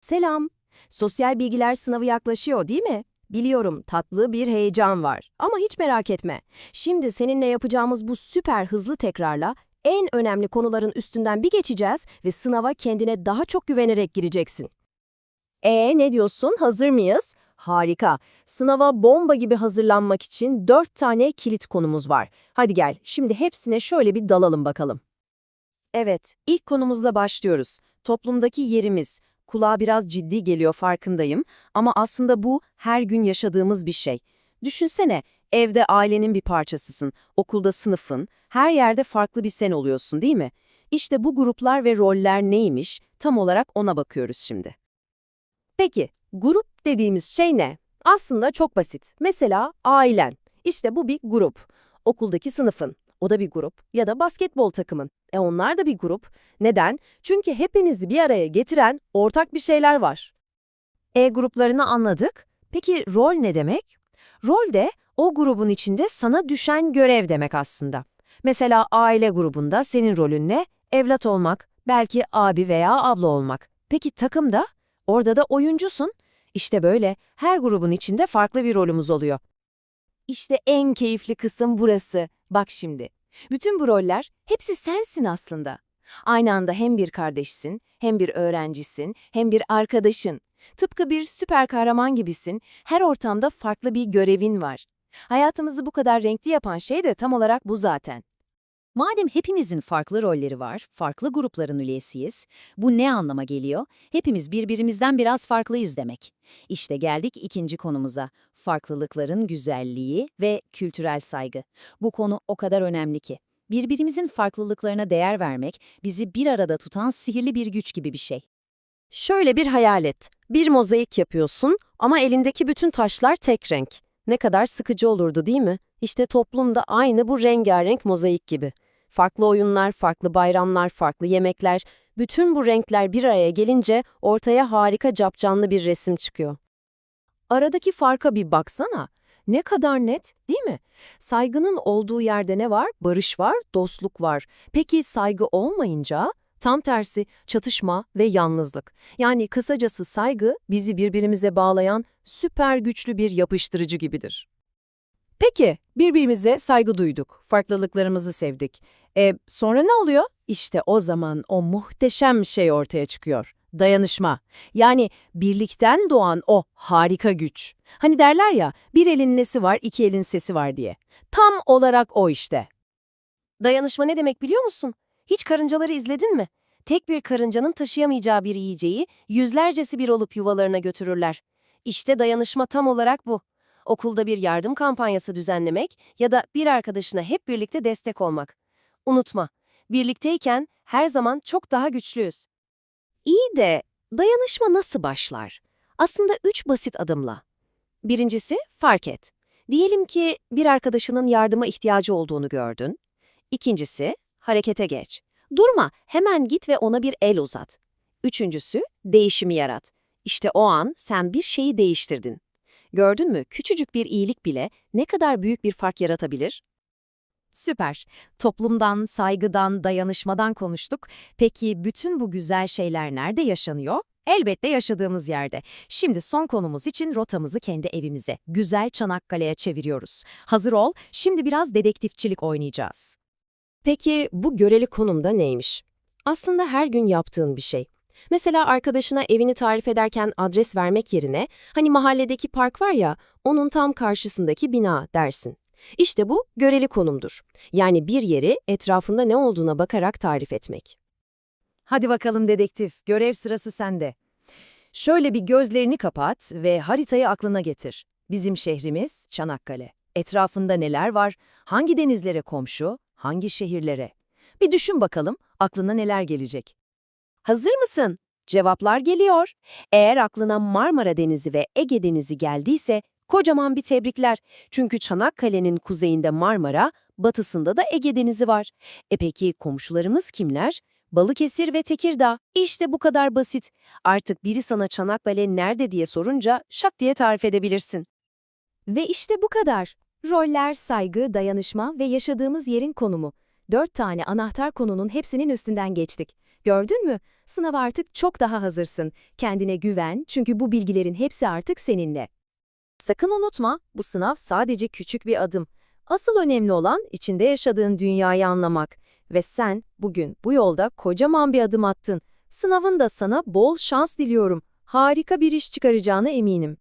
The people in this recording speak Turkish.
Selam. Sosyal bilgiler sınavı yaklaşıyor değil mi? Biliyorum tatlı bir heyecan var ama hiç merak etme. Şimdi seninle yapacağımız bu süper hızlı tekrarla en önemli konuların üstünden bir geçeceğiz ve sınava kendine daha çok güvenerek gireceksin. E ne diyorsun? Hazır mıyız? Harika. Sınava bomba gibi hazırlanmak için dört tane kilit konumuz var. Hadi gel, şimdi hepsine şöyle bir dalalım bakalım. Evet, ilk konumuzla başlıyoruz. Toplumdaki yerimiz. Kulağa biraz ciddi geliyor farkındayım ama aslında bu her gün yaşadığımız bir şey. Düşünsene, evde ailenin bir parçasısın, okulda sınıfın, her yerde farklı bir sen oluyorsun değil mi? İşte bu gruplar ve roller neymiş, tam olarak ona bakıyoruz şimdi. Peki, grup dediğimiz şey ne? Aslında çok basit. Mesela ailen. İşte bu bir grup. Okuldaki sınıfın. O da bir grup. Ya da basketbol takımın. E onlar da bir grup. Neden? Çünkü hepinizi bir araya getiren ortak bir şeyler var. E gruplarını anladık. Peki rol ne demek? Rol de o grubun içinde sana düşen görev demek aslında. Mesela aile grubunda senin rolün ne? Evlat olmak, belki abi veya abla olmak. Peki takımda? Orada da oyuncusun. İşte böyle her grubun içinde farklı bir rolümüz oluyor. İşte en keyifli kısım burası. Bak şimdi. Bütün bu roller hepsi sensin aslında. Aynı anda hem bir kardeşsin, hem bir öğrencisin, hem bir arkadaşın. Tıpkı bir süper kahraman gibisin. Her ortamda farklı bir görevin var. Hayatımızı bu kadar renkli yapan şey de tam olarak bu zaten. Madem hepimizin farklı rolleri var, farklı grupların üyesiyiz, bu ne anlama geliyor? Hepimiz birbirimizden biraz farklıyız demek. İşte geldik ikinci konumuza, farklılıkların güzelliği ve kültürel saygı. Bu konu o kadar önemli ki. Birbirimizin farklılıklarına değer vermek, bizi bir arada tutan sihirli bir güç gibi bir şey. Şöyle bir hayal et. Bir mozaik yapıyorsun ama elindeki bütün taşlar tek renk. Ne kadar sıkıcı olurdu değil mi? İşte toplumda aynı bu rengarenk mozaik gibi. Farklı oyunlar, farklı bayramlar, farklı yemekler, bütün bu renkler bir araya gelince ortaya harika capcanlı bir resim çıkıyor. Aradaki farka bir baksana. Ne kadar net, değil mi? Saygının olduğu yerde ne var? Barış var, dostluk var. Peki saygı olmayınca? Tam tersi çatışma ve yalnızlık. Yani kısacası saygı bizi birbirimize bağlayan süper güçlü bir yapıştırıcı gibidir. Peki, birbirimize saygı duyduk, farklılıklarımızı sevdik. E sonra ne oluyor? İşte o zaman o muhteşem şey ortaya çıkıyor. Dayanışma. Yani birlikten doğan o harika güç. Hani derler ya, bir elin nesi var, iki elin sesi var diye. Tam olarak o işte. Dayanışma ne demek biliyor musun? Hiç karıncaları izledin mi? Tek bir karıncanın taşıyamayacağı bir yiyeceği yüzlercesi bir olup yuvalarına götürürler. İşte dayanışma tam olarak bu. Okulda bir yardım kampanyası düzenlemek ya da bir arkadaşına hep birlikte destek olmak. Unutma, birlikteyken her zaman çok daha güçlüyüz. İyi de dayanışma nasıl başlar? Aslında üç basit adımla. Birincisi fark et. Diyelim ki bir arkadaşının yardıma ihtiyacı olduğunu gördün. İkincisi harekete geç. Durma, hemen git ve ona bir el uzat. Üçüncüsü değişimi yarat. İşte o an sen bir şeyi değiştirdin. Gördün mü küçücük bir iyilik bile ne kadar büyük bir fark yaratabilir? Süper. Toplumdan, saygıdan, dayanışmadan konuştuk. Peki bütün bu güzel şeyler nerede yaşanıyor? Elbette yaşadığımız yerde. Şimdi son konumuz için rotamızı kendi evimize, güzel Çanakkale'ye çeviriyoruz. Hazır ol, şimdi biraz dedektifçilik oynayacağız. Peki bu göreli konumda neymiş? Aslında her gün yaptığın bir şey. Mesela arkadaşına evini tarif ederken adres vermek yerine hani mahalledeki park var ya onun tam karşısındaki bina dersin. İşte bu göreli konumdur. Yani bir yeri etrafında ne olduğuna bakarak tarif etmek. Hadi bakalım dedektif, görev sırası sende. Şöyle bir gözlerini kapat ve haritayı aklına getir. Bizim şehrimiz Çanakkale. Etrafında neler var? Hangi denizlere komşu? Hangi şehirlere? Bir düşün bakalım aklına neler gelecek. Hazır mısın? Cevaplar geliyor. Eğer aklına Marmara Denizi ve Ege Denizi geldiyse kocaman bir tebrikler. Çünkü Çanakkale'nin kuzeyinde Marmara, batısında da Ege Denizi var. E peki komşularımız kimler? Balıkesir ve Tekirdağ. İşte bu kadar basit. Artık biri sana Çanakkale nerede diye sorunca şak diye tarif edebilirsin. Ve işte bu kadar. Roller, saygı, dayanışma ve yaşadığımız yerin konumu. Dört tane anahtar konunun hepsinin üstünden geçtik. Gördün mü? Sınava artık çok daha hazırsın. Kendine güven çünkü bu bilgilerin hepsi artık seninle. Sakın unutma, bu sınav sadece küçük bir adım. Asıl önemli olan içinde yaşadığın dünyayı anlamak. Ve sen bugün bu yolda kocaman bir adım attın. Sınavın da sana bol şans diliyorum. Harika bir iş çıkaracağına eminim.